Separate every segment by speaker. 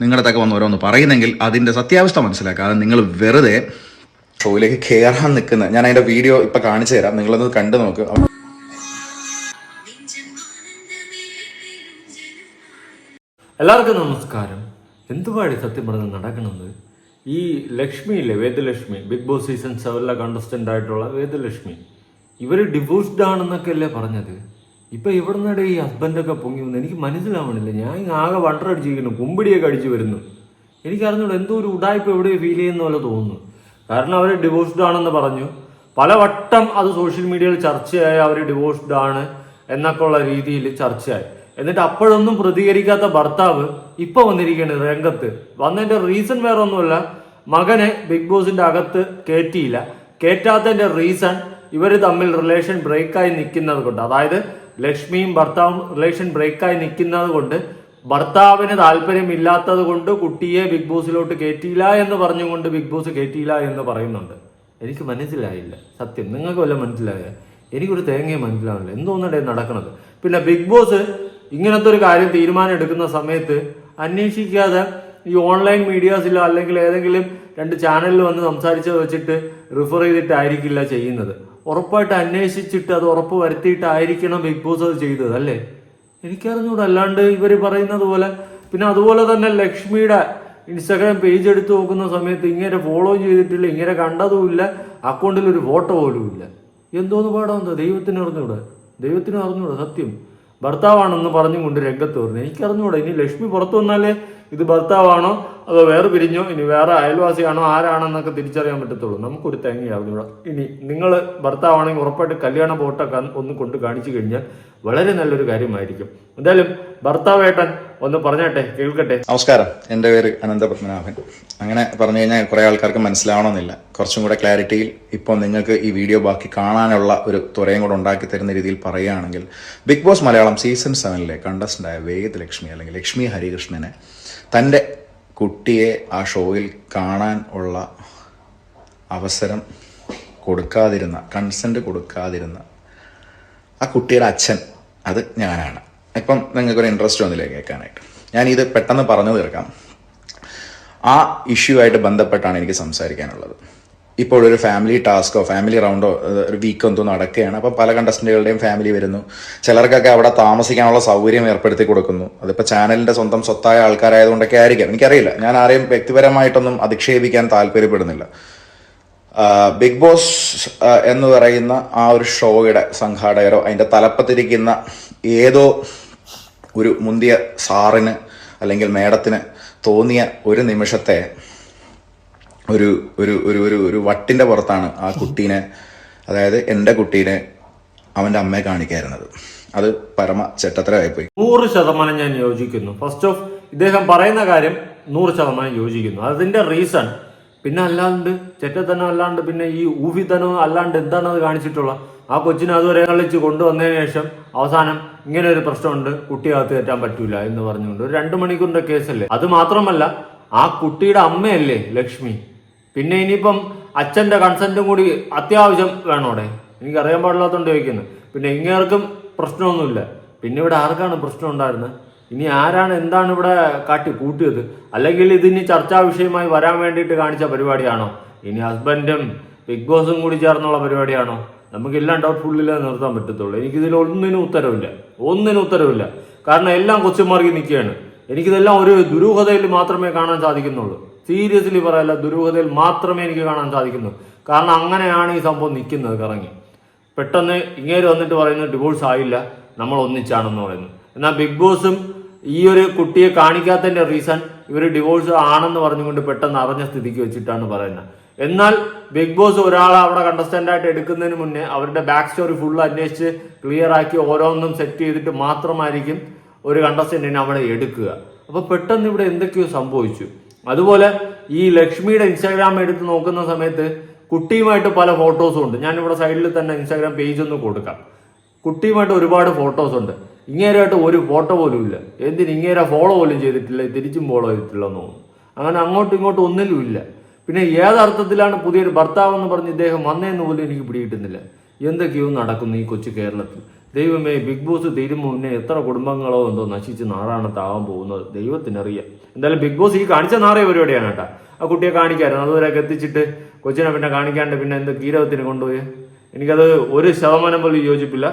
Speaker 1: നിങ്ങളുടെ തക്ക വന്ന് ഓരോന്ന് പറയുന്നെങ്കിൽ അതിന്റെ സത്യാവസ്ഥ മനസ്സിലാക്കുക. മനസ്സിലാക്കാതെ നിങ്ങൾ വെറുതെ ഷോയിലേക്ക് കയറാൻ നിൽക്കുന്ന ഞാൻ അതിന്റെ വീഡിയോ ഇപ്പം കാണിച്ചു തരാം. നിങ്ങളൊന്ന് കണ്ടു നോക്ക്.
Speaker 2: എല്ലാവർക്കും നമസ്കാരം. എന്തുവാടി സത്യം പറഞ്ഞ് നടക്കുന്നത് ഈ ലക്ഷ്മി ഇല്ലേ വേദലക്ഷ്മി ബിഗ് ബോസ് സീസൺ സെവനിലെ കണ്ടസ്റ്റന്റ് ആയിട്ടുള്ള വേദലക്ഷ്മി. ഇവർ ഡിവോഴ്സ്ഡ് ആണെന്നൊക്കെ അല്ലേ പറഞ്ഞത്? ഇപ്പൊ ഇവിടുന്നിടെ ഈ ഹസ്ബൻഡൊക്കെ പൊങ്ങി വന്നു എനിക്ക് മനസ്സിലാവണില്ല. ഞാൻ ആകെ വണ്ടർ അടിച്ചിരിക്കുന്നു കുമ്പിടിയൊക്കെ അടിച്ചു വരുന്നു. എനിക്ക് അറിഞ്ഞൂടെ എന്തോ ഒരു ഉടായ്പ എവിടെ ഫീൽ ചെയ്യുന്ന പോലെ തോന്നുന്നു. കാരണം അവർ ഡിവോഴ്സ്ഡ് ആണെന്ന് പറഞ്ഞു. പലവട്ടം അത് സോഷ്യൽ മീഡിയയിൽ ചർച്ചയായി അവർ ഡിവോഴ്സ്ഡ് ആണ് എന്നൊക്കെ ഉള്ള രീതിയിൽ ചർച്ചയായി. എന്നിട്ട് അപ്പോഴൊന്നും പ്രതികരിക്കാത്ത ഭർത്താവ് ഇപ്പൊ വന്നിരിക്കുകയാണ് രംഗത്ത്. വന്നതിന്റെ റീസൺ വേറെ ഒന്നുമല്ല മകനെ ബിഗ് ബോസിന്റെ അകത്ത് കയറ്റിയില്ല കയറ്റാത്തതിന്റെ റീസൺ ഇവർ തമ്മിൽ റിലേഷൻ ബ്രേക്കായി നിൽക്കുന്നത് കൊണ്ട്. അതായത് ലക്ഷ്മിയും ഭർത്താവും റിലേഷൻ ബ്രേക്കായി നിൽക്കുന്നത് കൊണ്ട് ഭർത്താവിന് താല്പര്യമില്ലാത്തത് കൊണ്ട് കുട്ടിയെ ബിഗ് ബോസിലോട്ട് കയറ്റിയില്ല എന്ന് പറഞ്ഞുകൊണ്ട് ബിഗ് ബോസ് കയറ്റിയില്ല എന്ന് പറയുന്നുണ്ട്. എനിക്ക് മനസ്സിലായില്ല. സത്യം. നിങ്ങൾക്ക് വല്ല മനസ്സിലായ? എനിക്കൊരു തേങ്ങയെ മനസ്സിലാവില്ല എന്തോന്നടേ നടക്കണത്? പിന്നെ ബിഗ് ബോസ് ഇങ്ങനത്തെ ഒരു കാര്യം തീരുമാനം എടുക്കുന്ന സമയത്ത് അന്വേഷിക്കാതെ ഈ ഓൺലൈൻ മീഡിയാസിലോ അല്ലെങ്കിൽ ഏതെങ്കിലും രണ്ട് ചാനലിൽ വന്ന് സംസാരിച്ചത് വെച്ചിട്ട് റിഫർ ചെയ്തിട്ടായിരിക്കില്ല ചെയ്യുന്നത്. ഉറപ്പായിട്ട് അന്വേഷിച്ചിട്ട് അത് ഉറപ്പ് വരുത്തിയിട്ടായിരിക്കണം ബിഗ് ബോസ് അത് ചെയ്തത് അല്ലേ? എനിക്കറിഞ്ഞൂട അല്ലാണ്ട് ഇവർ പറയുന്നത് പോലെ. പിന്നെ അതുപോലെ തന്നെ ലക്ഷ്മിയുടെ ഇൻസ്റ്റാഗ്രാം പേജ് എടുത്തു നോക്കുന്ന സമയത്ത് ഇങ്ങനെ ഫോളോ ചെയ്തിട്ടില്ല ഇങ്ങനെ കണ്ടതുമില്ല അക്കൗണ്ടിൽ ഒരു ഫോട്ടോ പോലും ഇല്ല. എന്തോന്ന് പാടാമെന്തോ ദൈവത്തിന് അറിഞ്ഞൂടെ. ദൈവത്തിന് അറിഞ്ഞൂടെ സത്യം. ഭർത്താവാണെന്ന് പറഞ്ഞുകൊണ്ട് രംഗത്ത് പറഞ്ഞു എനിക്കറിഞ്ഞൂടെ ഇനി ലക്ഷ്മി പുറത്തു വന്നാലേ ഇത് ഭർത്താവാണോ അതോ വേറെ പിരിഞ്ഞോ ഇനി വേറെ അയൽവാസിയാണോ? ആരാണെന്നൊക്കെ തിരിച്ചറിയാൻ പറ്റത്തുള്ളൂ. നമുക്കൊരു തേങ്ങയാവുന്നില്ല ഇനി നിങ്ങൾ ഭർത്താവാണെങ്കിൽ ഉറപ്പായിട്ട് കല്യാണ ഫോട്ടോ ഒന്ന് കൊണ്ട് കാണിച്ചു കഴിഞ്ഞാൽ വളരെ നല്ലൊരു കാര്യമായിരിക്കും. എന്തായാലും ഭർത്താവേട്ടൻ ഒന്ന് പറഞ്ഞാട്ടെ കേൾക്കട്ടെ?
Speaker 1: നമസ്കാരം. എന്റെ പേര് അനന്തപത്മനാഭൻ അങ്ങനെ പറഞ്ഞു കഴിഞ്ഞാൽ കുറേ ആൾക്കാർക്ക് മനസ്സിലാവണമെന്നില്ല. കുറച്ചും കൂടെ ക്ലാരിറ്റിയിൽ ഇപ്പോൾ നിങ്ങൾക്ക് ഈ വീഡിയോ ബാക്കി കാണാനുള്ള ഒരു തുറയും കൂടെ ഉണ്ടാക്കി തരുന്ന രീതിയിൽ പറയുകയാണെങ്കിൽ ബിഗ് ബോസ് മലയാളം സീസൺ സെവനിലെ കണ്ടസ്റ്റന്റായ വേദ് ലക്ഷ്മി അല്ലെങ്കിൽ ലക്ഷ്മി ഹരികൃഷ്ണനെ തന്റെ കുട്ടിയെ ആ ഷോയിൽ കാണാൻ ഉള്ള അവസരം കൊടുക്കാതിരുന്ന കൺസെന്റ് കൊടുക്കാതിരുന്ന ആ കുട്ടിയുടെ അച്ഛൻ അത് ഞാനാണ്. ഇപ്പം നിങ്ങൾക്കൊരു ഇൻട്രസ്റ്റ് വന്നില്ലേ കേൾക്കാനായിട്ട്? ഞാൻ ഇത് പെട്ടെന്ന് പറഞ്ഞു തീർക്കാം. ആ ഇഷ്യൂ ആയിട്ട് ബന്ധപ്പെട്ടാണ് എനിക്ക് സംസാരിക്കാനുള്ളത്. ഇപ്പോൾ ഒരു ഫാമിലി ടാസ്കോ ഫാമിലി റൗണ്ടോ ഒരു വീക്ക് എന്തോ നടക്കുകയാണ്. അപ്പോൾ പല കണ്ടസ്റ്റന്റുകളുടെയും ഫാമിലി വരുന്നു. ചിലർക്കൊക്കെ അവിടെ താമസിക്കാനുള്ള സൗകര്യം ഏർപ്പെടുത്തി കൊടുക്കുന്നു. അതിപ്പോൾ ചാനലിന്റെ സ്വന്തം സ്വത്തായ ആൾക്കാരായതുകൊണ്ടൊക്കെ ആയിരിക്കാം. എനിക്കറിയില്ല. ഞാൻ ആരെയും വ്യക്തിപരമായിട്ടൊന്നും അധിക്ഷേപിക്കാൻ താല്പര്യപ്പെടുന്നില്ല. ബിഗ് ബോസ് എന്ന് പറയുന്ന ആ ഒരു ഷോയുടെ സംഘാടകരോ അതിന്റെ തലപ്പത്തിരിക്കുന്ന ഏതോ ഒരു മുന്തിയ സാറിന് അല്ലെങ്കിൽ മേഡത്തിന് തോന്നിയ ഒരു നിമിഷത്തെ ഒരു ഒരു ഒരു ഒരു ഒരു വട്ടിന്റെ പുറത്താണ് ആ കുട്ടീനെ അതായത് എന്റെ കുട്ടീനെ അവന്റെ അമ്മയെ കാണിക്കായിരുന്നത്. അത് പരമ പോയി
Speaker 2: നൂറ് ശതമാനം ഞാൻ യോജിക്കുന്നു. ഫസ്റ്റ് ഓഫ് ഇദ്ദേഹം പറയുന്ന കാര്യം നൂറ് ശതമാനം യോജിക്കുന്നു. അതിന്റെ റീസൺ പിന്നെ അല്ലാണ്ട് ചെറ്റത്തനം അല്ലാണ്ട് പിന്നെ ഈ ഊഹിത്തനം അല്ലാണ്ട് എന്താണ് കാണിച്ചിട്ടുള്ള ആ കൊച്ചിനെ അതുവരെ കളിച്ച് കൊണ്ടുവന്നതിന് ശേഷം അവസാനം ഇങ്ങനെ ഒരു പ്രശ്നമുണ്ട്. കുട്ടിയകത്ത് കയറ്റാൻ പറ്റൂല എന്ന് പറഞ്ഞുകൊണ്ട് ഒരു രണ്ട് മണിക്കൂറിന്റെ കേസല്ലേ? അത് മാത്രമല്ല ആ കുട്ടിയുടെ അമ്മയല്ലേ ലക്ഷ്മി? പിന്നെ ഇനിയിപ്പം അച്ഛന്റെ കൺസെന്റും കൂടി അത്യാവശ്യം വേണോടെ? എനിക്ക് അറിയാൻ പാടില്ലാത്തോണ്ട് ചോദിക്കുന്നു. പിന്നെ ഇങ്ങേർക്കും പ്രശ്നമൊന്നുമില്ല. പിന്നെ ഇവിടെ ആർക്കാണ് പ്രശ്നം ഉണ്ടായിരുന്നത്? ഇനി ആരാണ് എന്താണ് ഇവിടെ കാട്ടി കൂട്ടിയത്? അല്ലെങ്കിൽ ഇതിനി ചർച്ചാ വിഷയമായി വരാൻ വേണ്ടിയിട്ട് കാണിച്ച പരിപാടിയാണോ? ഇനി ഹസ്ബൻഡും ബിഗ് ബോസും കൂടി ചേർന്നുള്ള പരിപാടിയാണോ? നമുക്കെല്ലാം ഡൗട്ട്ഫുള്ളിലേ നിർത്താൻ പറ്റത്തുള്ളൂ. എനിക്കിതിൽ ഒന്നിനും ഉത്തരവില്ല. ഒന്നിനും ഉത്തരവില്ല. കാരണം എല്ലാം കൊച്ചുമാർക്കി നിൽക്കുകയാണ്. എനിക്കിതെല്ലാം ഒരു ദുരൂഹതയിൽ മാത്രമേ കാണാൻ സാധിക്കുന്നുള്ളൂ. സീരിയസ്ലി പറയല്ല ദുരൂഹതയിൽ മാത്രമേ എനിക്ക് കാണാൻ സാധിക്കുന്നു കാരണം അങ്ങനെയാണ് ഈ സംഭവം നിൽക്കുന്നത് കറങ്ങി. പെട്ടെന്ന് ഇങ്ങേര് വന്നിട്ട് പറയുന്നത് ഡിവോഴ്സ് ആയില്ല. നമ്മൾ ഒന്നിച്ചാണെന്ന് പറയുന്നു. എന്നാൽ ബിഗ് ബോസും ഈ ഒരു കുട്ടിയെ കാണിക്കാത്തതിന്റെ റീസൺ ഇവർ ഡിവോഴ്സ് ആണെന്ന് പറഞ്ഞുകൊണ്ട് പെട്ടെന്ന് അറിഞ്ഞ സ്ഥിതിക്ക് വെച്ചിട്ടാണ് പറയുന്നത് എന്നാൽ ബിഗ് ബോസ് ഒരാളെ അവിടെ കണ്ടസ്റ്റന്റ് ആയിട്ട് എടുക്കുന്നതിന് മുന്നേ അവരുടെ ബാക്ക് സ്റ്റോറി ഫുൾ അന്വേഷിച്ച് ക്ലിയർ ആക്കി ഓരോന്നും സെറ്റ് ചെയ്തിട്ട് മാത്രമായിരിക്കും ഒരു കണ്ടസ്റ്റന്റിനെ അവിടെ എടുക്കുക. അപ്പൊ പെട്ടെന്ന് ഇവിടെ എന്തൊക്കെയോ സംഭവിച്ചു. അതുപോലെ ഈ ലക്ഷ്മിയുടെ ഇൻസ്റ്റാഗ്രാം എടുത്ത് നോക്കുന്ന സമയത്ത് കുട്ടിയുമായിട്ട് പല ഫോട്ടോസും ഉണ്ട്. ഞാൻ ഇവിടെ സൈഡിൽ തന്നെ ഇൻസ്റ്റാഗ്രാം പേജ് ഒന്ന് കൊടുക്കാം. കുട്ടിയുമായിട്ട് ഒരുപാട് ഫോട്ടോസ് ഉണ്ട്. ഇങ്ങേരായിട്ട് ഒരു ഫോട്ടോ പോലും ഇല്ല. എന്തിന് ഇങ്ങേരെ ഫോളോ പോലും ചെയ്തിട്ടില്ല തിരിച്ചും ഫോളോ ചെയ്തിട്ടില്ല എന്ന് തോന്നുന്നു. അങ്ങനെ അങ്ങോട്ടും ഇങ്ങോട്ടും ഒന്നിലും ഇല്ല. പിന്നെ ഏതർത്ഥത്തിലാണ് പുതിയൊരു ഭർത്താവ് എന്ന് പറഞ്ഞ് ഇദ്ദേഹം വന്നതെന്ന് പോലും എനിക്ക് പിടികിട്ടുന്നില്ല. എന്തൊക്കെയോ നടക്കുന്നു ഈ കൊച്ചു കേരളത്തിൽ. ദൈവമേ ബിഗ് ബോസ് തീരുമ്പോൾ മുന്നേ എത്ര കുടുംബങ്ങളോ എന്തോ നശിച്ച് നാറാണത്താവാൻ പോകുന്നത് ദൈവത്തിനറിയാം. എന്തായാലും ബിഗ് ബോസ് ഈ കാണിച്ച നാറിയ പരിപാടിയാണ് കേട്ടാ. ആ കുട്ടിയെ കാണിക്കായിരുന്നു. അതുവരെയൊക്കെ എത്തിച്ചിട്ട് കൊച്ചിനെ പിന്നെ കാണിക്കാണ്ട് പിന്നെ എന്ത് കീരവത്തിന് കൊണ്ടുപോയി. എനിക്കത് ഒരു ശതമാനം പോലും യോജിപ്പില്ല.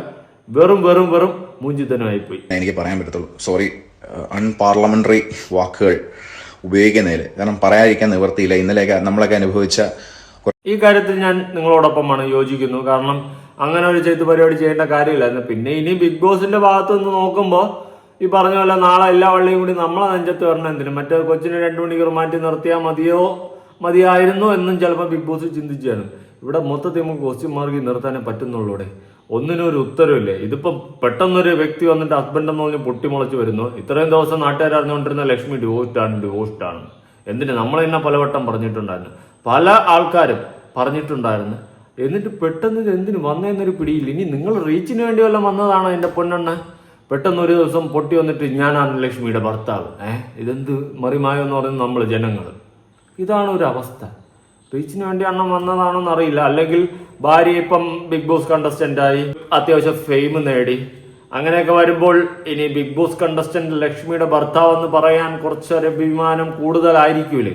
Speaker 2: വെറും വെറും വെറും മൂഞ്ചിത്തനമായിപ്പോയി
Speaker 1: എനിക്ക് പറയാൻ പറ്റത്തുള്ളൂ. സോറി അൺപാർലമെന്ററി വാക്കുകൾ ഉപയോഗിക്കുന്നതിൽ കാരണം പറയാതിരിക്കാൻ നിവർത്തിയില്ല ഇന്നലെയൊക്കെ നമ്മളൊക്കെ അനുഭവിച്ച
Speaker 2: ഈ കാര്യത്തിൽ ഞാൻ നിങ്ങളോടൊപ്പമാണ് യോജിക്കുന്നു. കാരണം അങ്ങനെ ഒരു ചെയ്ത് പരിപാടി ചെയ്യേണ്ട കാര്യമില്ലായിരുന്നു പിന്നെ ഇനി ബിഗ് ബോസിന്റെ ഭാഗത്ത് നിന്ന് നോക്കുമ്പോൾ ഈ പറഞ്ഞ പോലെ നാളെ എല്ലാ വള്ളിയും കൂടി നമ്മളെ നെഞ്ചത്ത് വരണം എന്തിനു? മറ്റേ കൊച്ചിനെ രണ്ടു മണിക്കൂർ മാറ്റി നിർത്തിയാൽ മതിയോ? മതിയായിരുന്നു എന്നും ചിലപ്പോൾ ബിഗ് ബോസ് ചിന്തിച്ചാണ്. ഇവിടെ മൊത്തത്തിൽ നമുക്ക് ക്വസ്റ്റ്യൻ മാർഗി നിർത്താനേ പറ്റുന്നുള്ളൂടെ. ഒന്നിനും ഒരു ഉത്തരവില്ലേ. ഇതിപ്പോ പെട്ടെന്നൊരു വ്യക്തി വന്നിട്ട് ഹസ്ബൻഡ് എന്ന് പറഞ്ഞ് പൊട്ടിമുളച്ച് വരുന്നു. ഇത്രയും ദിവസം നാട്ടുകാർ അറിഞ്ഞുകൊണ്ടിരുന്ന ലക്ഷ്മി ഡിവോഴ്സ്ഡ് ആണ് ഡിവോഴ്സ്ഡ് ആണ്. എന്തിന് നമ്മൾ തന്നെ പലവട്ടം പറഞ്ഞിട്ടുണ്ടായിരുന്നു. പല ആൾക്കാരും പറഞ്ഞിട്ടുണ്ടായിരുന്നു. എന്നിട്ട് പെട്ടെന്ന് ഇത് എന്തിനു വന്നതെന്നൊരു പിടിയില്ല. ഇനി നിങ്ങൾ റീച്ചിന് വേണ്ടി വല്ലതും വന്നതാണോ എന്റെ പൊന്നെണ്ണ പെട്ടെന്ന് ഒരു ദിവസം പൊട്ടി വന്നിട്ട് ഞാനാണ് ലക്ഷ്മിയുടെ ഭർത്താവ്. ഏഹ്? ഇതെന്ത് മറിമായോ എന്ന് പറയുന്നത് നമ്മൾ ജനങ്ങൾ ഇതാണ് ഒരു അവസ്ഥ. റീച്ചിന് വേണ്ടി അണ്ണം വന്നതാണോന്ന് അറിയില്ല. അല്ലെങ്കിൽ ഭാര്യ ഇപ്പം ബിഗ് ബോസ് കണ്ടസ്റ്റന്റ് ആയി അത്യാവശ്യം ഫെയിം നേടി. അങ്ങനെയൊക്കെ വരുമ്പോൾ ഇനി ബിഗ് ബോസ് കണ്ടസ്റ്റന്റ് ലക്ഷ്മിയുടെ ഭർത്താവ് എന്ന് പറയാൻ കുറച്ചൊരു അഭിമാനം കൂടുതലായിരിക്കൂലേ?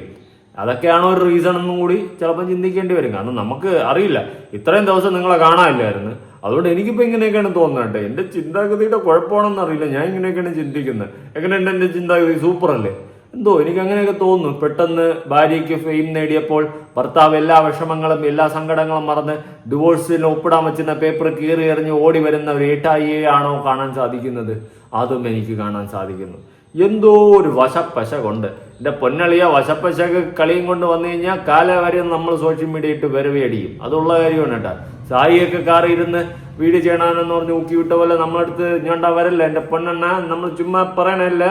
Speaker 2: അതൊക്കെയാണോ ഒരു റീസൺ എന്നും കൂടി ചിലപ്പോൾ ചിന്തിക്കേണ്ടി വരും. കാരണം നമുക്ക് അറിയില്ല. ഇത്രയും ദിവസം നിങ്ങളെ കാണാനില്ലായിരുന്നു. അതുകൊണ്ട് എനിക്കിപ്പോൾ ഇങ്ങനെയൊക്കെയാണ് തോന്നുന്നത് എന്റെ ചിന്താഗതിയുടെ കുഴപ്പമാണെന്ന് അറിയില്ല. ഞാൻ ഇങ്ങനെയൊക്കെയാണ് ചിന്തിക്കുന്നത്. എങ്ങനെയുണ്ട് എന്റെ ചിന്താഗതി? സൂപ്പർ അല്ലേ എന്തോ എനിക്ക് അങ്ങനെയൊക്കെ തോന്നുന്നു. പെട്ടെന്ന് ഭാര്യയ്ക്ക് ഫെയിം നേടിയപ്പോൾ ഭർത്താവ് എല്ലാ വിഷമങ്ങളും എല്ലാ സങ്കടങ്ങളും മറന്ന് ഡിവോഴ്സിന് ഒപ്പിടാൻ വെച്ചിരുന്ന പേപ്പർ കീറി എറിഞ്ഞ് ഓടി വരുന്ന ഒരു ഏട്ടായിയാണോ കാണാൻ സാധിക്കുന്നത്? അതും എനിക്ക് കാണാൻ സാധിക്കുന്നു. എന്തോ ഒരു വശപ്പശ കൊണ്ട്. എന്റെ പൊന്നളിയ വശപ്പശക്ക് കളിയും കൊണ്ട് വന്നു കഴിഞ്ഞാൽ കാല വരെ നമ്മൾ സോഷ്യൽ മീഡിയ ഇട്ട് വരവേ അടിയും. അതുള്ള കാര്യമാണ് കേട്ടോ. സായിയൊക്കെ കാറി ഇരുന്ന് വീഡിയോ ചെയ്യണമെന്ന് പറഞ്ഞ് ഊക്കി വിട്ട പോലെ നമ്മളടുത്ത് ഞണ്ടാ വരല്ല? എന്റെ പൊന്നെണ്ണ നമ്മൾ ചുമ്മാ പറയണല്ല?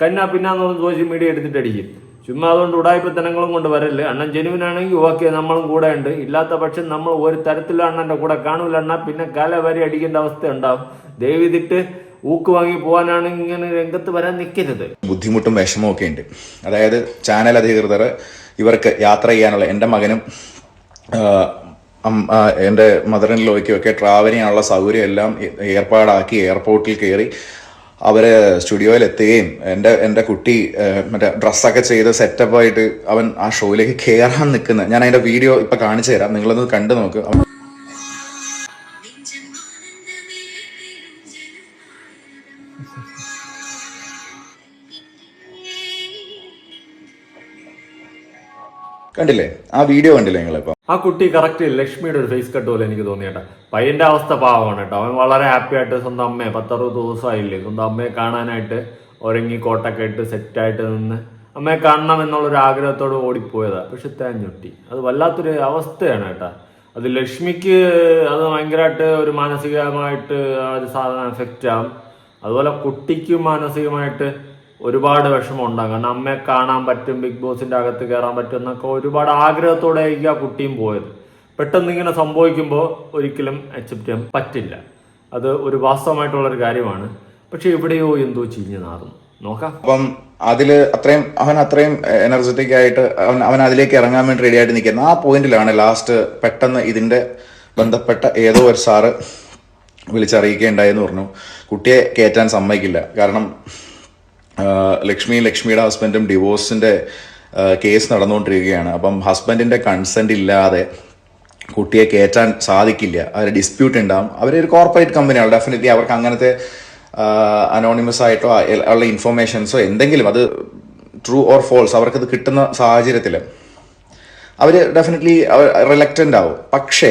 Speaker 2: കന്നാ പിന്നാന്ന് പറഞ്ഞ് സോഷ്യൽ മീഡിയ എടുത്തിട്ട് അടിക്കും ചുമ്മാ അതുകൊണ്ട് ഉടായ്പത്തനങ്ങളും കൊണ്ട് വരൽ. അണ്ണൻ ജനുവിനാണെങ്കിൽ ഓക്കെ നമ്മളും കൂടെ ഉണ്ട്. ഇല്ലാത്ത പക്ഷം നമ്മൾ ഒരു തരത്തിലും അണ്ണന്റെ കൂടെ കാണൂല അണ്ണ. പിന്നെ കല വരെ അടിക്കേണ്ട അവസ്ഥ ഉണ്ടാവും. ദയവിതിട്ട് ഊക്ക് വാങ്ങി പോകാനാണ് ഇങ്ങനെ രംഗത്ത് വരാൻ നിൽക്കരുത്
Speaker 1: ബുദ്ധിമുട്ടും വിഷമവും ഒക്കെ ഉണ്ട്. അതായത് ചാനൽ അധികൃതർ ഇവർക്ക് യാത്ര ചെയ്യാനുള്ള എന്റെ മകനും എന്റെ മദറിൻ ലോയ്ക്കും ഒക്കെ ട്രാവൽ ചെയ്യാനുള്ള സൗകര്യം എല്ലാം ഏർപ്പാടാക്കി എയർപോർട്ടിൽ കയറി അവർ സ്റ്റുഡിയോയിൽ എത്തുകയും എന്റെ എന്റെ കുട്ടി മറ്റേ ഡ്രസ്സൊക്കെ ചെയ്ത് സെറ്റപ്പായിട്ട് അവൻ ആ ഷോയിലേക്ക് കയറാൻ നിൽക്കുന്നത് ഞാൻ അതിന്റെ വീഡിയോ ഇപ്പം കാണിച്ചു തരാം. നിങ്ങളൊന്ന് കണ്ടു നോക്ക്. കണ്ടില്ലേ? ആ വീഡിയോ കണ്ടില്ലേ നിങ്ങളിപ്പോ?
Speaker 2: ആ കുട്ടി കറക്റ്റ് ലക്ഷ്മിയുടെ ഒരു ഫേസ് കട്ട് പോലെ എനിക്ക് തോന്നിയേട്ടാ. പയ്യന്റെ അവസ്ഥ പാവമാണ് കേട്ടോ. അവൻ വളരെ ഹാപ്പി ആയിട്ട് സ്വന്തം അമ്മയെ പത്തറുപത് ദിവസമായില്ലേ? സ്വന്തം അമ്മയെ കാണാനായിട്ട് ഒരുങ്ങി കോട്ടൊക്കെ ഇട്ട് സെറ്റായിട്ട് നിന്ന് അമ്മയെ കാണണം എന്നുള്ളൊരു ആഗ്രഹത്തോട് ഓടിപ്പോയതാ. പക്ഷെ തേഞ്ഞൊട്ടി അത് വല്ലാത്തൊരു അവസ്ഥയാണ് കേട്ടാ. അത് ലക്ഷ്മിക്ക് അത് ഭയങ്കരമായിട്ട് ഒരു മാനസികമായിട്ട് ആ ഒരു സാധനം എഫക്റ്റ് ആവും. അതുപോലെ കുട്ടിക്കും മാനസികമായിട്ട് ഒരുപാട് വിഷമം ഉണ്ടാകും. കാരണം അമ്മയെ കാണാൻ പറ്റും ബിഗ് ബോസിന്റെ അകത്ത് കയറാൻ പറ്റും എന്നൊക്കെ ഒരുപാട് ആഗ്രഹത്തോടെ ആയിരിക്കും ആ കുട്ടിയും പോയത്. പെട്ടെന്ന് ഇങ്ങനെ സംഭവിക്കുമ്പോൾ ഒരിക്കലും അക്സെപ്റ്റ് ചെയ്യാൻ പറ്റില്ല. അത് ഒരു വാസ്തവമായിട്ടുള്ള ഒരു കാര്യമാണ്. പക്ഷെ എവിടെയോ എന്തോ ചീഞ്ഞു നാറുന്നു. നോക്കാം.
Speaker 1: അപ്പം അതിൽ അത്രയും അവൻ അത്രയും എനർജറ്റിക് ആയിട്ട് അവൻ അവൻ അതിലേക്ക് ഇറങ്ങാൻ വേണ്ടി റെഡി ആയിട്ട് നിൽക്കുന്നത് ആ പോയിന്റിലാണ് ലാസ്റ്റ് പെട്ടെന്ന് ഇതിന്റെ ബന്ധപ്പെട്ട ഏതോ ഒരു സാറ് വിളിച്ചറിയിക്കുകയുണ്ടായെന്ന് പറഞ്ഞു. കുട്ടിയെ കയറ്റാൻ സമ്മതിക്കില്ല. കാരണം ആ, ലക്ഷ്മിയും ലക്ഷ്മിയുടെ ഹസ്ബൻഡും ഡിവോഴ്സിന്റെ കേസ് നടന്നുകൊണ്ടിരിക്കുകയാണ്. അപ്പം ഹസ്ബൻഡിന്റെ കൺസെന്റ് ഇല്ലാതെ കുട്ടിയെ കയറ്റാൻ സാധിക്കില്ല. അവർ ഡിസ്പ്യൂട്ട് ഉണ്ടാവും. അവരൊരു കോർപ്പറേറ്റ് കമ്പനിയാണ് ഡെഫിനറ്റ്ലി അവർക്ക് അങ്ങനത്തെ അനോണിമസ് ആയിട്ടോ ഉള്ള ഇൻഫോർമേഷൻസോ എന്തെങ്കിലും അത് ട്രൂ ഓർ ഫോൾസ് അവർക്കത് കിട്ടുന്ന സാഹചര്യത്തിൽ അവർ ഡെഫിനറ്റ്ലി റിലക്റ്റന്റ് ആവും. പക്ഷേ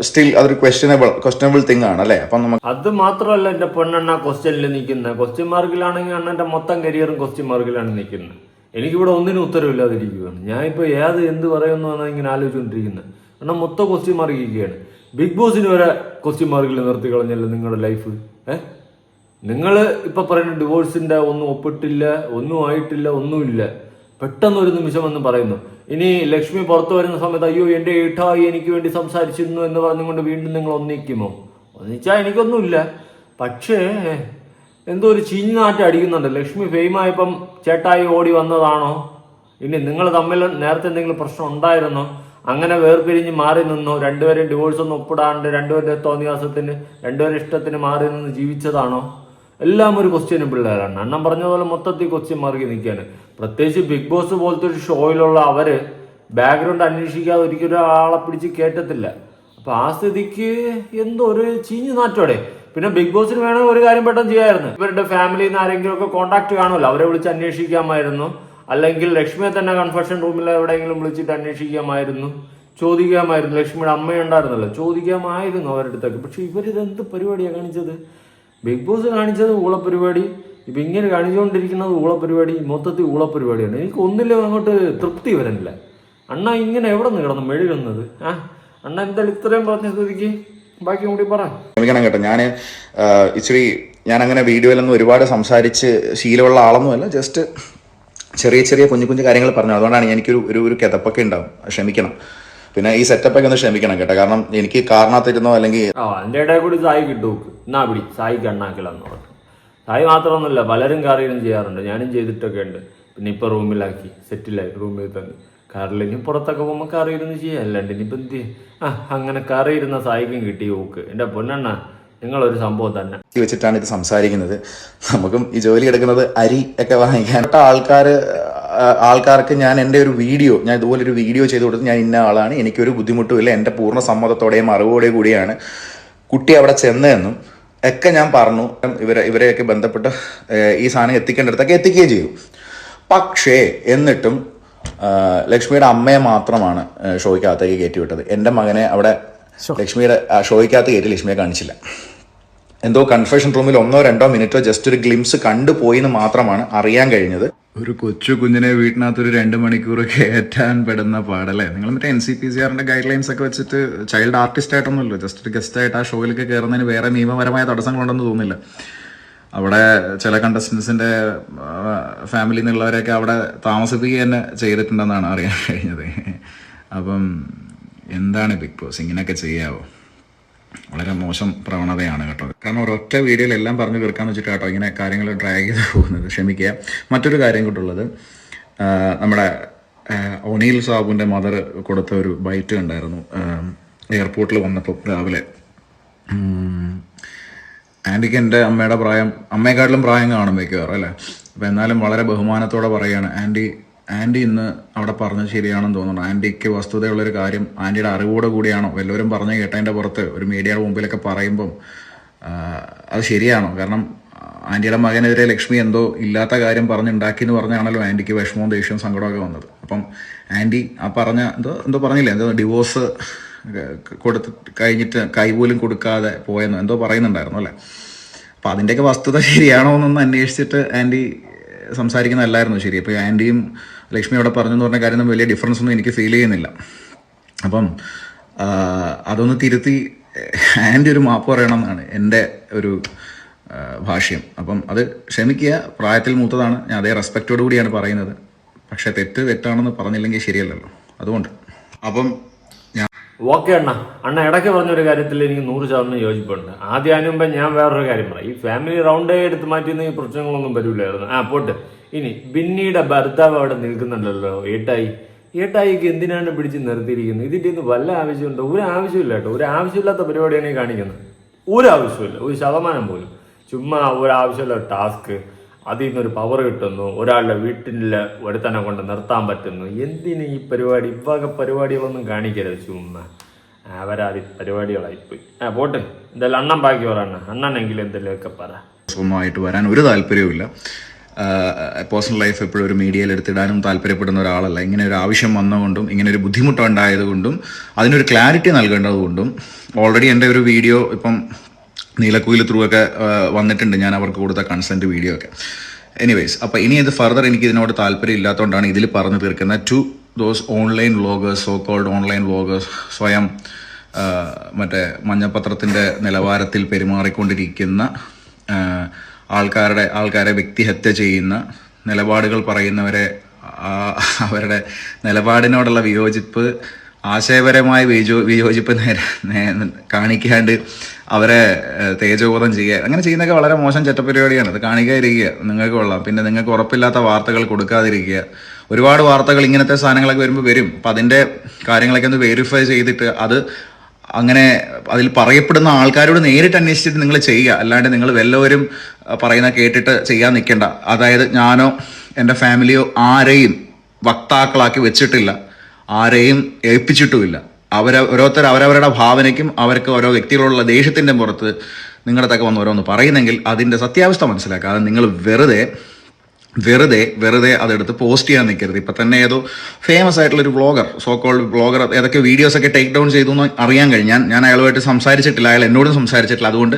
Speaker 1: സ്റ്റിൽ അതൊരു ക്വസ്റ്റ്യനബിൾ ക്വസ്റ്റ്യനബിൾ തിങ് ആണ് അല്ലേ? അപ്പം നമുക്ക്
Speaker 2: അത് മാത്രമല്ല എന്റെ പെണ്ണെണ്ണ ക്വസ്റ്റ്യനിൽ നിൽക്കുന്നത് ക്വസ്റ്റ്യൻ മാർക്കിലാണെങ്കിൽ അണ്ണന്റെ മൊത്തം കരിയറും ക്വസ്റ്റ്യൻ മാർക്കിലാണ് നിൽക്കുന്നത് എനിക്കിവിടെ ഒന്നിനും ഉത്തരവില്ലാതിരിക്കുകയാണ് ഞാൻ ഇപ്പോൾ ഏത് എന്ത് പറയുമെന്നാണ് ഇങ്ങനെ ആലോചിച്ചുകൊണ്ടിരിക്കുന്നത് കാരണം മൊത്തം ക്വസ്റ്റ്യൻ മാർക്ക് ഇരിക്കുകയാണ്. ബിഗ് ബോസിന് വരെ ക്വസ്റ്റ്യൻ മാർക്കിൽ നിർത്തി കളഞ്ഞല്ലോ നിങ്ങളുടെ ലൈഫ് ഏ? നിങ്ങൾ ഇപ്പൊ പറയുന്ന ഡിവോഴ്സിന്റെ ഒന്നും ഒപ്പിട്ടില്ല ഒന്നും ആയിട്ടില്ല ഒന്നുമില്ല. പെട്ടെന്ന് ഒരു നിമിഷം എന്ന് പറയുന്നു. ഇനി ലക്ഷ്മി പുറത്തു വരുന്ന സമയത്ത് അയ്യോ എന്റെ ഏട്ടായി എനിക്ക് വേണ്ടി സംസാരിച്ചിരുന്നു എന്ന് പറഞ്ഞുകൊണ്ട് വീണ്ടും നിങ്ങൾ ഒന്നിക്കുമോ? ഒന്നിച്ചാൽ എനിക്കൊന്നുമില്ല. പക്ഷേ എന്തോ ഒരു ചീഞ്ഞാറ്റം അടിക്കുന്നുണ്ട്. ലക്ഷ്മി ഫെയിമായപ്പം ചേട്ടായി ഓടി വന്നതാണോ? ഇനി നിങ്ങൾ തമ്മിൽ നേരത്തെ എന്തെങ്കിലും പ്രശ്നം ഉണ്ടായിരുന്നോ? അങ്ങനെ വേർപിരിഞ്ഞ് മാറി നിന്നോ? രണ്ടുപേരും ഡിവോഴ്സ് ഒന്നും ഒപ്പിടാണ്ട് രണ്ടുപേരുടെ തോന്നിയാസത്തിന് രണ്ടുപേരുടെ ഇഷ്ടത്തിന് മാറി നിന്ന് ജീവിച്ചതാണോ? എല്ലാം ഒരു ക്വസ്റ്റ്യനും പിള്ളേരാണ്. അണ്ണൻ പറഞ്ഞ പോലെ മൊത്തത്തിൽ ക്വസ്റ്റ്യൻ മാർക്ക് നിൽക്കുകയാണ്. പ്രത്യേകിച്ച് ബിഗ് ബോസ് പോലത്തെ ഒരു ഷോയിലുള്ള അവർ ബാക്ക്ഗ്രൗണ്ട് അന്വേഷിക്കാതെ ഒരിക്കലും ഒരാളെ പിടിച്ച് കയറ്റത്തില്ല അപ്പൊ ആ സ്ഥിതിക്ക് എന്തോ ഒരു ചീഞ്ഞു നാറ്റോടെ പിന്നെ ബിഗ് ബോസിന് വേണമെങ്കിൽ ഒരു കാര്യം പെട്ടെന്ന് ചെയ്യാമായിരുന്നു. ഇവരുടെ ഫാമിലിയിൽ നിന്ന് ആരെങ്കിലും ഒക്കെ കോൺടാക്ട് കാണുമല്ലോ. അവരെ വിളിച്ച് അന്വേഷിക്കാമായിരുന്നു. അല്ലെങ്കിൽ ലക്ഷ്മിയെ തന്നെ കൺഫെഷൻ റൂമിൽ എവിടെയെങ്കിലും വിളിച്ചിട്ട് അന്വേഷിക്കാമായിരുന്നു. ചോദിക്കാമായിരുന്നു. ലക്ഷ്മിയുടെ അമ്മയുണ്ടായിരുന്നല്ലോ. ചോദിക്കാമായിരുന്നു അവരുടെ അടുത്തൊക്കെ. പക്ഷെ ഇവരിതെന്ത് പരിപാടിയാണ് കാണിച്ചത്? ബിഗ് ബോസ് കാണിച്ചത് ഊളപ്പരിപാടി. ഇപ്പം ഇങ്ങനെ കാണിച്ചുകൊണ്ടിരിക്കുന്നത് ഊളപ്പരിപാടി മൊത്തത്തിൽ ഊളപ്പരിപാടിയാണ്. എനിക്ക് ഒന്നിലും അങ്ങോട്ട് തൃപ്തി വരുന്നില്ല അണ്ണ ഇങ്ങനെ എവിടെ നിന്ന് കിടന്നു മെഴുകുന്നത് ആ അണ്ണ എന്തായാലും ഇത്രയും പറഞ്ഞ സ്ഥിതിക്ക് ബാക്കി കൂടി പറ.
Speaker 1: ക്ഷമിക്കണം കേട്ടോ. ഞാൻ ഇച്ചിരി ഞാൻ അങ്ങനെ വീഡിയോയിലൊന്നും ഒരുപാട് സംസാരിച്ച് ശീലമുള്ള ആളൊന്നുമല്ല. ജസ്റ്റ് ചെറിയ ചെറിയ കുഞ്ഞു കുഞ്ഞു കാര്യങ്ങൾ പറഞ്ഞു. അതുകൊണ്ടാണ് എനിക്കൊരു ഒരു ഒരു കിതപ്പൊക്കെ ഉണ്ടാവും. ക്ഷമിക്കണം. പിന്നെ ഈ സെറ്റപ്പ് ഒക്കെ ഒന്ന് ക്ഷമിക്കണം കേട്ടോ. കാരണം എനിക്ക് കാരണത്തിരുന്നോ അല്ലെങ്കിൽ
Speaker 2: ഇടയിൽ കൂടി സായി കിട്ടൂക്ക് എന്നാ പിടി സായി കണ്ണാക്കലെന്ന് പറഞ്ഞു സായി മാത്രമൊന്നുമില്ല പലരും കാറിയും ചെയ്യാറുണ്ട്. ഞാനും ചെയ്തിട്ടൊക്കെ ഉണ്ട്. പിന്നെ ഇപ്പൊ റൂമിലാക്കി സെറ്റിലായി റൂമിൽ തന്നെ. കാറിലിനി പുറത്തൊക്കെ പോകുമ്പോൾ കറിയിരുന്ന് ചെയ്യാം. അല്ലാണ്ട് ഇനിയിപ്പോൾ എന്ത്? ആ അങ്ങനെ കറിയിരുന്ന സായിക്കും കിട്ടി ഓക്ക്. എന്റെ പൊന്നെണ്ണ നിങ്ങളൊരു സംഭവം തന്നെ.
Speaker 1: വെച്ചിട്ടാണ് ഇത് സംസാരിക്കുന്നത്. നമുക്കും ഈ ജോലി എടുക്കുന്നത് അരി ഒക്കെ വാങ്ങിക്കാൻ. ആൾക്കാർ ആൾക്കാർക്ക് ഞാൻ എന്റെ ഒരു വീഡിയോ ഞാൻ ഇതുപോലെ ഒരു വീഡിയോ ചെയ്ത് കൊടുത്ത് ഞാൻ ഇന്ന ആളാണ് എനിക്കൊരു ബുദ്ധിമുട്ടും ഇല്ല എന്റെ പൂർണ സമ്മതത്തോടെയും അറിവോടെ കൂടിയാണ് കുട്ടി അവിടെ ചെന്നതെന്നും ഒക്കെ ഞാൻ പറഞ്ഞു. ഇവരെ ഇവരെയൊക്കെ ബന്ധപ്പെട്ട് ഈ സാധനം എത്തിക്കേണ്ടടുത്തൊക്കെ എത്തിക്കുകയും ചെയ്തു. പക്ഷേ എന്നിട്ടും ലക്ഷ്മിയുടെ അമ്മയെ മാത്രമാണ് ഷോയ്ക്കകത്തേക്ക് കയറ്റി വിട്ടത് എന്റെ മകനെ അവിടെ ലക്ഷ്മിയുടെ ഷോയ്ക്കകത്ത് കയറ്റി ലക്ഷ്മിയെ കാണിച്ചില്ല. എന്തോ കൺഫെഷൻ റൂമിൽ ഒന്നോ രണ്ടോ മിനിറ്റോ ജസ്റ്റ് ഒരു ഗ്ലിംസ് കണ്ടുപോയി എന്ന് മാത്രമാണ് അറിയാൻ കഴിഞ്ഞത്. ഒരു കൊച്ചു കുഞ്ഞിനെ വീട്ടിനകത്ത് ഒരു രണ്ട് മണിക്കൂർ കയറ്റാൻ പെടുന്ന പാടല്ലേ? നിങ്ങൾ മറ്റേ എൻ സി പി സി ആറിന്റെ ഗൈഡ് ലൈൻസ് ഒക്കെ വെച്ചിട്ട് ചൈൽഡ് ആർട്ടിസ്റ്റ് ആയിട്ടൊന്നുമല്ലോ. ജസ്റ്റ് ഒരു ഗസ്റ്റ് ആയിട്ട് ആ ഷോയിലേക്ക് കയറുന്നതിന് വേറെ നിയമപരമായ തടസ്സങ്ങളുണ്ടെന്ന് തോന്നുന്നില്ല. അവിടെ ചില കണ്ടസ്റ്റൻസിന്റെ ഫാമിലി എന്നുള്ളവരെയൊക്കെ അവിടെ താമസിപ്പിക്കുക തന്നെ ചെയ്തിട്ടുണ്ടെന്നാണ് അറിയാൻ കഴിഞ്ഞത്. അപ്പം എന്താണ് ബിഗ് ബോസ്? ഇങ്ങനെയൊക്കെ ചെയ്യാവോ? വളരെ മോശം പ്രവണതയാണ് കേട്ടോ. കാരണം ഒരൊറ്റ വീഡിയോയിൽ എല്ലാം പറഞ്ഞു തീർക്കാന്ന് വെച്ചിട്ട് കേട്ടോ ഇങ്ങനെ കാര്യങ്ങൾ ഡ്രാഗ് ചെയ്ത് പോകുന്നത്. ക്ഷമിക്കുക. മറ്റൊരു കാര്യം കൂട്ടുള്ളത് നമ്മുടെ ഒനീൽ സാബുവിന്റെ മദർ കൊടുത്ത ഒരു ബൈറ്റ് ഉണ്ടായിരുന്നു എയർപോർട്ടിൽ വന്നപ്പോൾ രാവിലെ. ആന്റിക്ക് എന്റെ അമ്മയുടെ പ്രായം അമ്മയെക്കാട്ടിലും പ്രായം കാണും മിക്കവാറും അല്ലേ? അപ്പോൾ എന്നാലും വളരെ ബഹുമാനത്തോടെ പറയുകയാണ് ആന്റി ആന്റി ഇന്ന് അവിടെ പറഞ്ഞത് ശരിയാണെന്ന് തോന്നുന്നു. ആന്റിക്ക് വസ്തുതയുള്ളൊരു കാര്യം ആന്റിയുടെ അറിവോടെ കൂടിയാണോ? എല്ലാവരും പറഞ്ഞു കേട്ടതിന്റെ പുറത്ത് ഒരു മീഡിയയുടെ മുമ്പിലൊക്കെ പറയുമ്പം അത് ശരിയാണോ? കാരണം ആന്റിയുടെ മകനെതിരെ ലക്ഷ്മി എന്തോ ഇല്ലാത്ത കാര്യം പറഞ്ഞുണ്ടാക്കി എന്ന് പറഞ്ഞാണല്ലോ ആന്റിക്ക് വിഷമവും ദേഷ്യവും സങ്കടമൊക്കെ വന്നത്. അപ്പം ആന്റി ആ പറഞ്ഞ എന്തോ എന്തോ പറഞ്ഞില്ലേ? എന്തോ ഡിവോഴ്സ് കൊടുത്ത് കഴിഞ്ഞിട്ട് കൈപോലും കൊടുക്കാതെ പോയെന്നോ എന്തോ പറയുന്നുണ്ടായിരുന്നു അല്ലേ? അപ്പം അതിന്റെയൊക്കെ വസ്തുത ശരിയാണോ എന്നൊന്ന് അന്വേഷിച്ചിട്ട് ആന്റി സംസാരിക്കുന്നതല്ലായിരുന്നു ശരി. അപ്പോൾ ആന്റിയും ലക്ഷ്മി അവിടെ പറഞ്ഞു എന്ന് പറഞ്ഞ കാര്യം വലിയ ഡിഫറൻസ് ഒന്നും എനിക്ക് ഫീൽ ചെയ്യുന്നില്ല. അപ്പം അതൊന്ന് തിരുത്തി ആന്റി ഒരു മാപ്പ് പറയണം എന്നാണ് എന്റെ ഒരു ഭാഷ്യം. അപ്പം അത് ക്ഷമിക്കുക പ്രായത്തിൽ മൂത്തതാണ് ഞാൻ അതേ റെസ്പെക്റ്റോടു കൂടിയാണ് പറയുന്നത്. പക്ഷേ തെറ്റ് തെറ്റാണെന്ന് പറഞ്ഞില്ലെങ്കിൽ ശരിയല്ലല്ലോ. അതുകൊണ്ട്. അപ്പം
Speaker 2: ഓക്കെ അണ്ണ. അണ്ണ ഇടയ്ക്ക് പറഞ്ഞൊരു കാര്യത്തിൽ എനിക്ക് നൂറ് ശതമാനം യോജിപ്പുണ്ട്. ആദ്യം അതിന് ഞാൻ വേറൊരു കാര്യം പറയാം. ഈ ഫാമിലി റൗണ്ടേ എടുത്ത് മാറ്റിയെന്ന് ഈ പ്രശ്നങ്ങളൊന്നും വരില്ലായിരുന്നു. ആ പോട്ട്. ഇനി ബിന്നിയുടെ ഭർത്താവ് അവിടെ നിൽക്കുന്നുണ്ടല്ലോ ഏട്ടായി. ഏട്ടായിക്ക് എന്തിനാണ് പിടിച്ച് നിർത്തിയിരിക്കുന്നത്? ഇതിന്റെ ഒന്നും വല്ല ആവശ്യമുണ്ടോ? ഒരു ആവശ്യമില്ല കേട്ടോ. ഒരു ആവശ്യമില്ലാത്ത പരിപാടിയാണ് ഈ കാണിക്കുന്നത്. ഒരു ആവശ്യമില്ല. ഒരു ശതമാനം പോലും. ചുമ്മാ ഒരു ആവശ്യമില്ല ടാസ്ക് അതിൽ നിന്നൊരു പവർ കിട്ടുന്നു ഒരാളുടെ വീട്ടിലെ ഒരുത്തനെ കൊണ്ട് നിർത്താൻ പറ്റുന്നു. എന്തിന് ഈ പരിപാടി? ഇവക പരിപാടികളൊന്നും കാണിക്കരുത് ചുമ്മാ. അവരാതി പരിപാടികളായിപ്പോയി. ആ പോട്ടെ. എന്തായാലും അണ്ണൻ ബാക്കി പറയണ അണ്ണനെങ്കിലും എന്തെങ്കിലുമൊക്കെ പറ.
Speaker 1: സുഖമായിട്ട് വരാൻ ഒരു താല്പര്യവുമില്ല. പേഴ്സണൽ ലൈഫ് എപ്പോഴും ഒരു മീഡിയയിൽ എടുത്തിടാനും താല്പര്യപ്പെടുന്ന ഒരാളല്ല. ഇങ്ങനെ ഒരു ആവശ്യം വന്നുകൊണ്ടും ഇങ്ങനെ ഒരു ബുദ്ധിമുട്ടുണ്ടായതുകൊണ്ടും അതിനൊരു ക്ലാരിറ്റി നൽകേണ്ടതുകൊണ്ടും ഓൾറെഡി എന്റെ ഒരു വീഡിയോ ഇപ്പം നീലക്കുയിൽ ത്രൂ ഒക്കെ വന്നിട്ടുണ്ട്. ഞാൻ അവർക്ക് കൊടുത്ത കൺസെന്റ് വീഡിയോ ഒക്കെ. എനിവേസ് അപ്പോൾ ഇനി ഇത് ഫർദർ എനിക്ക് ഇതിനോട് താല്പര്യം ഇല്ലാത്തതുകൊണ്ടാണ് ഇതിൽ പറഞ്ഞു തീർക്കുന്ന to those online vloggers so called online vloggers സ്വയം മറ്റേ മഞ്ഞപത്രത്തിന്റെ നിലവാരത്തിൽ പെരുമാറിക്കൊണ്ടിരിക്കുന്ന ആൾക്കാരുടെ ആൾക്കാരെ വ്യക്തിഹത്യ ചെയ്യുന്ന നിലപാടുകൾ പറയുന്നവരെ അവരുടെ നിലപാടിനോടുള്ള വിയോജിപ്പ് ആശയപരമായ വിയോജിപ്പ് നേരെ കാണിക്കാണ്ട് അവരെ തേജോബോധം ചെയ്യുക. അങ്ങനെ ചെയ്യുന്നതൊക്കെ വളരെ മോശം ചട്ടപരിപാടിയാണ്. അത് കാണിക്കാതിരിക്കുക. നിങ്ങൾക്ക് കൊള്ളാം. പിന്നെ നിങ്ങൾക്ക് ഉറപ്പില്ലാത്ത വാർത്തകൾ കൊടുക്കാതിരിക്കുക. ഒരുപാട് വാർത്തകൾ ഇങ്ങനത്തെ സാധനങ്ങളൊക്കെ വരുമ്പോൾ വരും. അപ്പം അതിന്റെ കാര്യങ്ങളൊക്കെ ഒന്ന് വെരിഫൈ ചെയ്തിട്ട് അത് അങ്ങനെ അതിൽ പറയപ്പെടുന്ന ആൾക്കാരോട് നേരിട്ട് അന്വേഷിച്ചിട്ട് നിങ്ങൾ ചെയ്യുക. അല്ലാണ്ട് നിങ്ങൾ വല്ലവരും പറയുന്ന കേട്ടിട്ട് ചെയ്യാൻ നിൽക്കേണ്ട. അതായത് ഞാനോ എന്റെ ഫാമിലിയോ ആരെയും വക്താക്കളാക്കി വെച്ചിട്ടില്ല. ആരെയും ഏൽപ്പിച്ചിട്ടുമില്ല. അവര ഓരോരുത്തർ അവരവരുടെ ഭാവനയ്ക്കും അവർക്ക് ഓരോ വ്യക്തികളുള്ള ദേഷ്യത്തിന്റെ പുറത്ത് നിങ്ങളുടെ തക്ക വന്ന് ഓരോന്ന് പറയുന്നെങ്കിൽ അതിന്റെ സത്യാവസ്ഥ മനസ്സിലാക്കുക. അത് നിങ്ങൾ വെറുതെ വെറുതെ വെറുതെ അതെടുത്ത് പോസ്റ്റ് ചെയ്യാൻ നിൽക്കരുത്. ഇപ്പം തന്നെ ഏതോ ഫേമസ് ആയിട്ടുള്ള ഒരു ബ്ലോഗർ സോ കോൾഡ് ബ്ലോഗർ ഏതൊക്കെ വീഡിയോസൊക്കെ ടേക്ക് ഡൗൺ ചെയ്തു എന്ന് അറിയാൻ കഴിഞ്ഞാൽ ഞാൻ ഞാൻ അയാളുമായിട്ട് സംസാരിച്ചിട്ടില്ല. അയാൾ എന്നോടും സംസാരിച്ചിട്ടില്ല. അതുകൊണ്ട്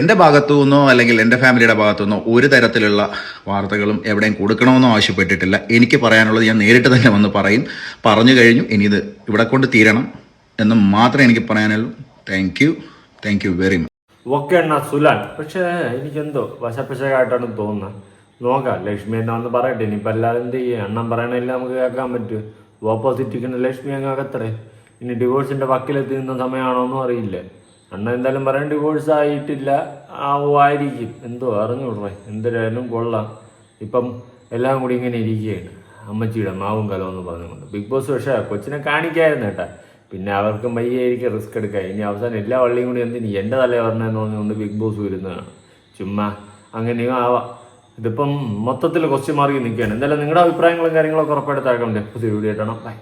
Speaker 1: എന്റെ ഭാഗത്തു നിന്നോ അല്ലെങ്കിൽ എന്റെ ഫാമിലിയുടെ ഭാഗത്തു നിന്നോ ഒരു തരത്തിലുള്ള വാർത്തകളും എവിടെയും കൊടുക്കണമെന്നോ ആവശ്യപ്പെട്ടിട്ടില്ല. എനിക്ക് പറയാനുള്ളത് ഞാൻ നേരിട്ട് തന്നെ വന്ന് പറയും. പറഞ്ഞു കഴിഞ്ഞു ഇനി ഇത് ഇവിടെ കൊണ്ട് തീരണം. എന്ന് മാത്രമേ എനിക്ക് പറയാനുള്ളൂ. Thank you thank you very much
Speaker 2: ഒക്കെ എണ്ണ സുലാൻ. പക്ഷേ എനിക്കെന്തോ വശപ്പശകായിട്ടാണ് തോന്നുന്നത്. നോക്കാം ലക്ഷ്മി എന്നാ ഒന്ന് പറയട്ടെ. ഇനിയിപ്പോൾ എല്ലാവരും എന്ത് ചെയ്യും? എണ്ണം പറയണില്ല നമുക്ക് കേൾക്കാൻ പറ്റും. ഓപ്പോസിറ്റ് ഇരിക്കുന്ന ലക്ഷ്മി അങ്ങ് അകത്തടേ. ഇനി ഡിവോഴ്സിന്റെ വക്കിലെത്തി നിന്ന സമയമാണോന്നും അറിയില്ല. അണ്ണൻ എന്തായാലും പറയാൻ ഡിവോഴ്സ് ആയിട്ടില്ല. ആവുമായിരിക്കും എന്തോ അറിഞ്ഞുവിടേ എന്തിനായാലും കൊള്ളാം. ഇപ്പം എല്ലാം കൂടി ഇങ്ങനെ ഇരിക്കുകയാണ്. അമ്മച്ചിയുടെ മാവും കലവും എന്ന് പറഞ്ഞുകൊണ്ട്. ബിഗ് ബോസ് പക്ഷേ കൊച്ചിനെ കാണിക്കായിരുന്നു കേട്ടാ. പിന്നെ അവർക്കും വയ്യായിരിക്കും റിസ്ക് എടുക്കുക ഇനി അവസാനം എല്ലാ വള്ളിയും കൂടി എന്തിന് എന്റെ തലേ പറഞ്ഞതെന്ന് പറഞ്ഞുകൊണ്ട് ബിഗ് ബോസ് വരുന്നതാണ്. ചുമ്മാ അങ്ങനെയും ആവാം. ഇതിപ്പം മൊത്തത്തിൽ ക്വസ്റ്റ്യൻ മാർക്ക് നിൽക്കുകയാണ്. എന്തായാലും നിങ്ങളുടെ അഭിപ്രായങ്ങളും കാര്യങ്ങളൊക്കെ ഉറപ്പായിട്ട് താഴെ പുതിയ വീഡിയോ ഇടണം ബൈ